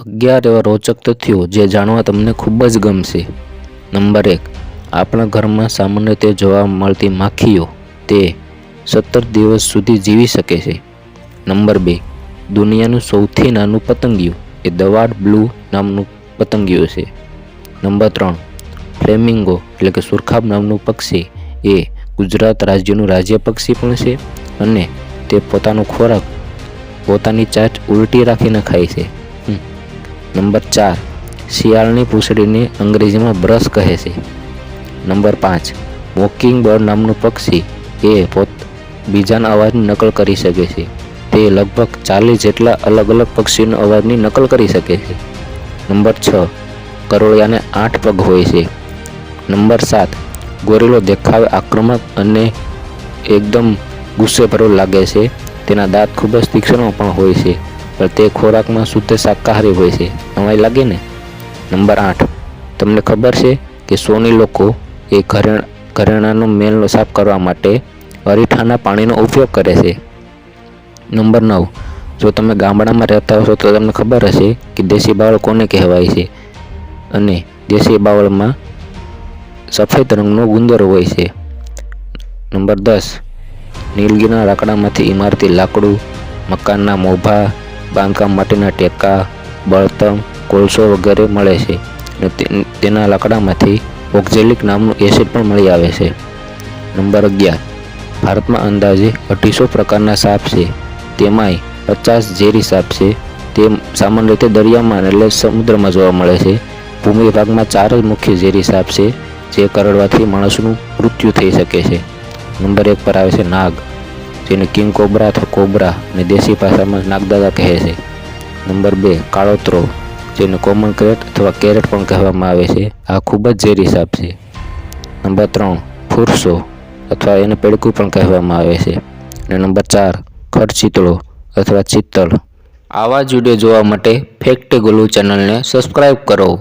અગિયાર એવા રોચક તથ્યો જે જાણવા તમને ખૂબ જ ગમશે. નંબર એક, આપણા ઘરમાં સામાન્ય રીતે જોવા મળતી માખીઓ તે સત્તર દિવસ સુધી જીવી શકે છે. નંબર બે, દુનિયાનું સૌથી નાનું પતંગિયું એ દવાડ બ્લુ નામનું પતંગિયું છે. નંબર ત્રણ, ફ્લેમિંગો એટલે કે સુરખાબ નામનું પક્ષી એ ગુજરાત રાજ્યનું રાજ્ય પક્ષી પણ છે અને તે પોતાનો ખોરાક પોતાની ચાચ ઉલટી રાખીને ખાય છે. નંબર ચાર, શિયાળની પૂંછડીને અંગ્રેજીમાં બ્રશ કહે છે. નંબર પાંચ મોકિંગ બર્ડ નામનું પક્ષી એ પોત બીજાના અવાજની નકલ કરી શકે છે. તે લગભગ ચાલીસ જેટલા અલગ અલગ પક્ષીઓના અવાજની નકલ કરી શકે છે. નંબર છ, કરોળિયાને આઠ પગ હોય છે. નંબર સાત, ગોરેલો દેખાવે આક્રમક અને એકદમ ગુસ્સે ભરેલો લાગે છે. તેના દાંત ખૂબ જ તીક્ષ્ણ પણ હોય છે. તે ખોરાકમાં શુદ્ધ શાકાહારી હોય છે. નવાઈ લાગે ને? નંબર આઠ. તમને ખબર છે કે સોની લોકો એ ઘરે ઘરેણાંનો મેલનો સાફ કરવા માટે અરીઠાના પાણીનો ઉપયોગ કરે છે. નંબર નવ. જો તમે ગામડામાં રહેતા હશો તો તમને ખબર હશે કે દેશી બાવળ કોને કહેવાય છે અને દેશી બાવળમાં સફેદ રંગનો ગુંદર હોય છે. નંબર દસ. નીલગીરના લાકડામાંથી ઇમારતી લાકડું, મકાનના મોભા બાંધકામ માટેના ટેકા બળતણ, કોલસો વગેરે મળે છે અને તેના લાકડામાંથી ઓક્ઝેલિક નામનું એસિડ પણ મળી આવે છે. નંબર અગિયાર. ભારતમાં અંદાજે અઢીસો પ્રકારના સાપ છે. તેમાંય પચાસ ઝેરી સાપ છે. તે સામાન્ય રીતે દરિયામાં એટલે સમુદ્રમાં જોવા મળે છે. ભૂમિ ભાગમાં ચાર જ મુખ્ય ઝેરી સાપ છે, જે કરડવાથી માણસનું મૃત્યુ થઈ શકે છે. નંબર એક પર આવે છે નાગ. જેને કિંગ કોબરા અથવા કોબરા અને દેશી ભાષામાં નાગદાદા કહે છે. નંબર બે, કાળોતરો, જેને કોમન કેરેટ અથવા કેરેટ પણ કહેવામાં આવે છે. આ ખૂબ જ ઝેરી સાપ છે. નંબર ત્રણ, ફુરસો અથવા એને પેડકું પણ કહેવામાં આવે છે. અને નંબર ચાર, ખડચિતળો અથવા ચિત્તળ. આવા જ વીડિયો જોવા માટે ફેક્ટ ગુલુ ચેનલને સબસ્ક્રાઈબ કરો.